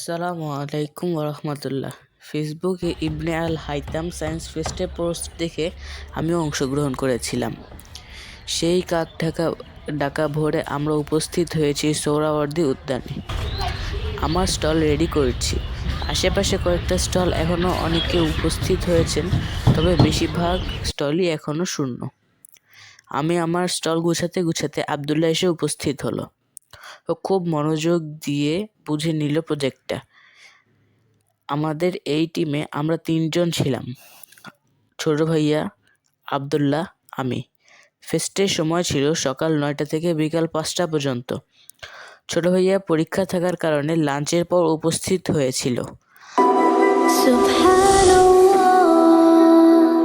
আসসালামু আলাইকুম রহমতুল্লাহ ফেসবুকে ইবনে আল হাইতাম সায়েন্স ফেস্টে পোস্ট দেখে আমিও অংশগ্রহণ করেছিলাম। সেই কাক ঢাকা ডাকা ভোরে আমরা উপস্থিত হয়েছি সোহরাওয়ার্দী উদ্যানে। আমার স্টল রেডি করছি। আশেপাশে কয়েকটা স্টল এখনও অনেকে উপস্থিত হয়েছেন, তবে বেশিরভাগ স্টলই এখনও শূন্য। আমি আমার স্টল গুছাতে গুছাতে আবদুল্লাহ এসে উপস্থিত হলো। খুব মনোযোগ দিয়ে বুঝে নিল প্রজেক্টটা। আমাদের এই টিমে আমরা তিনজন ছিলাম। ছোট ভাইয়া, আবদুল্লাহ, আমি। ফেস্টের সময় ছিল সকাল নয়টা থেকে বিকাল পাঁচটা পর্যন্ত। ছোট ভাইয়া পরীক্ষা থাকার কারণে লাঞ্চের পর উপস্থিত হয়েছিল।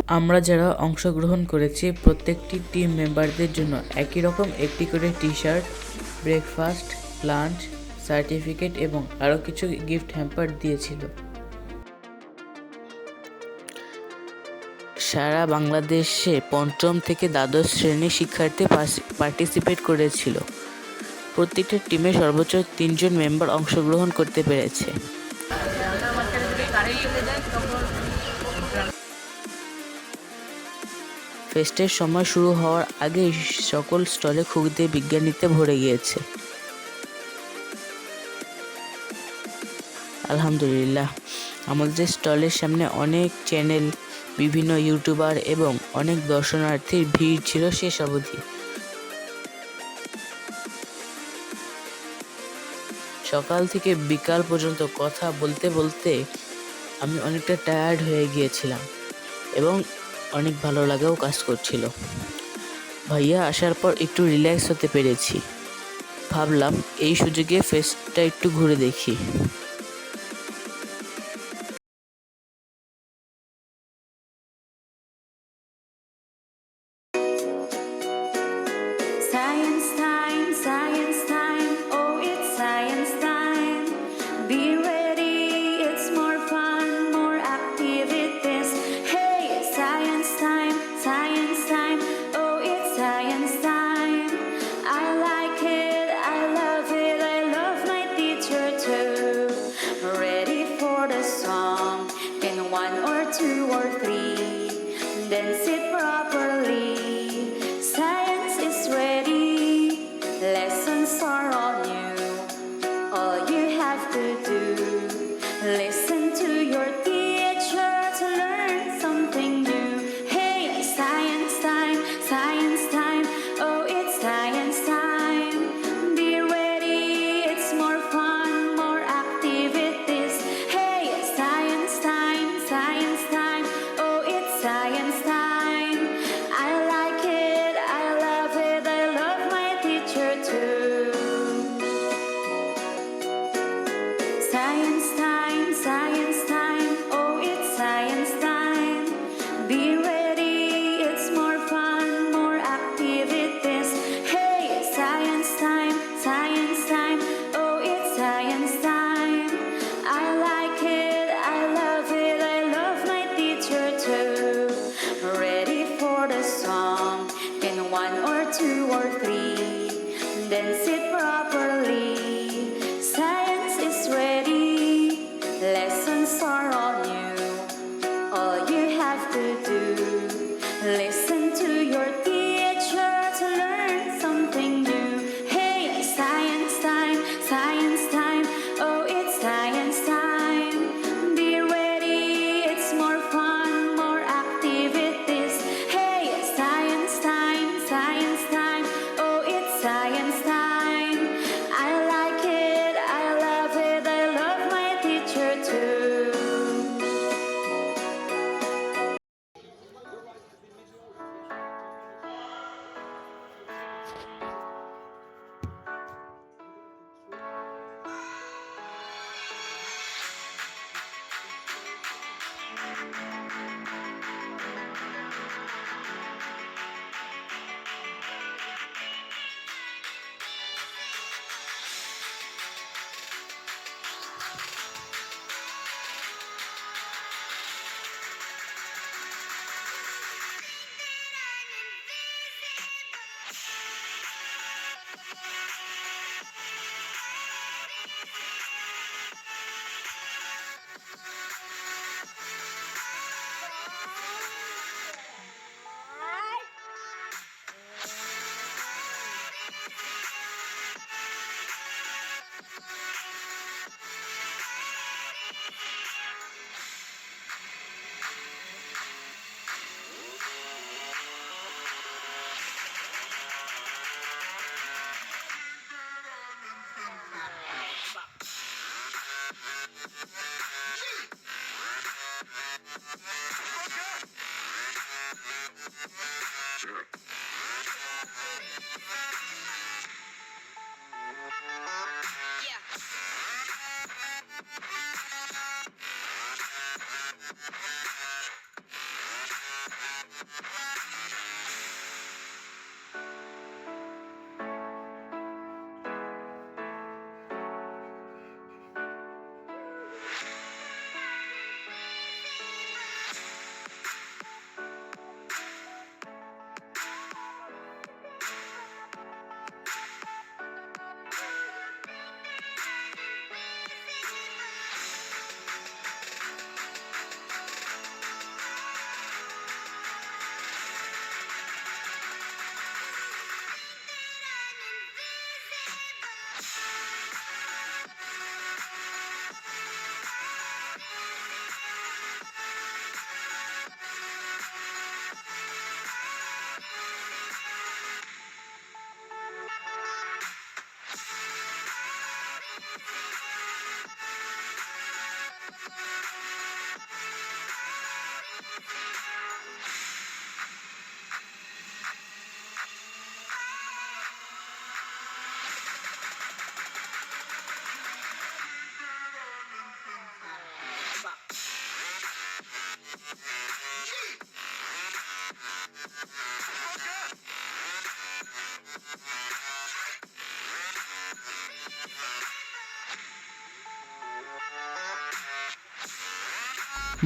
আমরা যারা অংশগ্রহণ করেছি প্রত্যেকটি টিম মেম্বারদের জন্য, একই রকম একটি করে T shirt breakfast lunch certificate এবং আরও কিছু গিফট হ্যাম্পার দিয়েছিল। সারা বাংলাদেশে পঞ্চম থেকে দ্বাদশ শ্রেণির শিক্ষার্থী পার্টিসিপেট করেছিল। প্রত্যেকটা টিমে সর্বোচ্চ তিনজন মেম্বার অংশগ্রহণ করতে পেরেছে। ফেস্টের সময় শুরু হওয়ার আগেই সকল স্টলে খুঁড়তে বিজ্ঞানীতে ভরে গিয়েছে। আলহামদুলিল্লাহ, আমাদের স্টলের সামনে অনেক চ্যানেল, বিভিন্ন ইউটিউবার এবং অনেক দর্শনার্থীর ভিড় ছিল শেষ অবধি। সকাল থেকে বিকাল পর্যন্ত কথা বলতে বলতে আমি অনেকটা টায়ার্ড হয়ে গিয়েছিলাম এবং অনেক ভালো লাগাও কাজ করছিল। ভাইয়া আসার পর একটু রিল্যাক্স হতে পেরেছি। ভাবলাম এই সুযোগে ফেসটা একটু ঘুরে দেখি।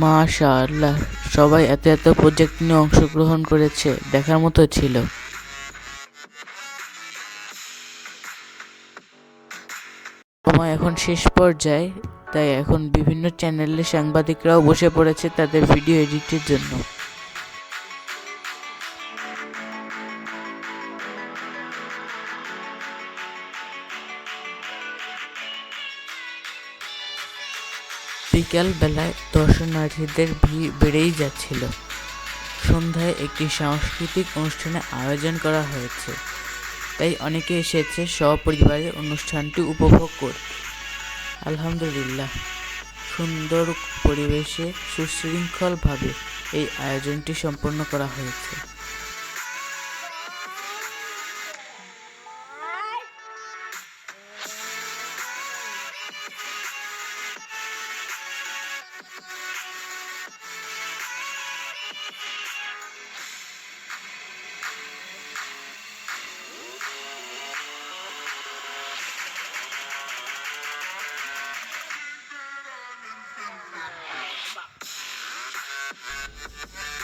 মাশাআল্লাহ, সবাই এত এত প্রজেক্ট নিয়ে অংশগ্রহণ করেছে, দেখার মতো ছিল। সময় এখন শেষ পর্যায়ে, তাই এখন বিভিন্ন চ্যানেলের সাংবাদিকরাও বসে পড়েছে তাদের ভিডিও এডিটের জন্য। বিকাল বেলায় দর্শনার্থীদের ভিড় বেড়েই যাচ্ছিল। সন্ধ্যায় একটি সাংস্কৃতিক অনুষ্ঠানের আয়োজন করা হয়েছে। তাই অনেকে এসেছে সপরিবারে অনুষ্ঠানটি উপভোগ করতে। আলহামদুলিল্লাহ। সুন্দর পরিবেশে সুশৃঙ্খলভাবে এই আয়োজনটি সম্পন্ন করা হয়েছে।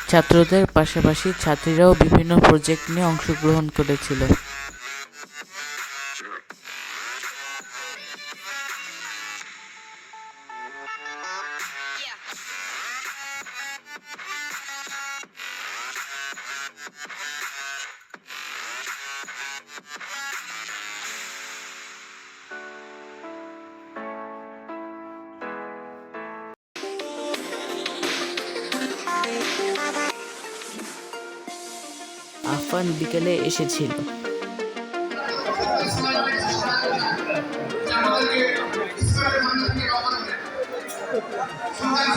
ছাত্রদের পাশাপাশি ছাত্রীরাও বিভিন্ন প্রজেক্ট নিয়ে অংশগ্রহণ করেছিল। আফান বিকেলে এসেছিল।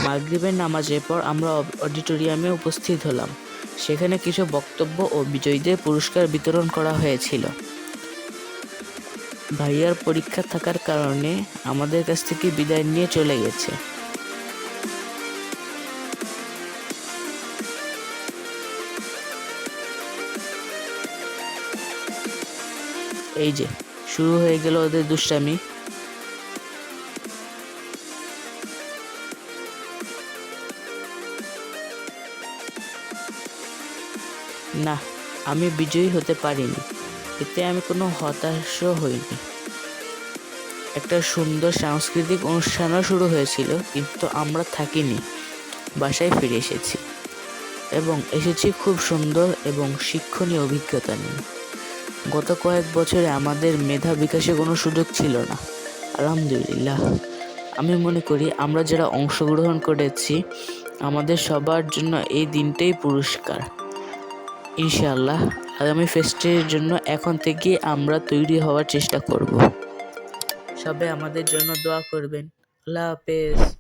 মাগরিবের নামাজের পর আমরা অডিটোরিয়ামে উপস্থিত হলাম। সেখানে কিছু বক্তব্য ও বিজয়ীদের পুরস্কার বিতরণ করা হয়েছিল। ভাইয়ার পরীক্ষা থাকার কারণে আমাদের কাছ থেকে বিদায় নিয়ে চলে গেছে। এই যে, শুরু হয়ে গেল ওদের দুষ্টামি। না, আমি বিজয়ী হতে পারিনি। এতে আমি কোনো হতাশ হইনি। একটা সুন্দর সাংস্কৃতিক অনুষ্ঠানও শুরু হয়েছিল, কিন্তু আমরা থাকিনি। বাসায় ফিরে এসেছি। এবং এসেছি খুব সুন্দর এবং শিক্ষণীয় অভিজ্ঞতা নিয়ে। গত কয়েক বছরে আমাদের মেধা বিকাশে কোনো সুযোগ ছিল না। আলহামদুলিল্লাহ। আমি মনে করি আমরা যারা অংশগ্রহণ করেছি, আমাদের সবার জন্য এই দিনটাই পুরস্কার। ইনশাআল্লাহ, আগামী ফেস্টের জন্য এখন থেকে আমরা তৈরি হওয়ার চেষ্টা করব। সবাই আমাদের জন্য দোয়া করবেন। আল্লাহ হাফেজ।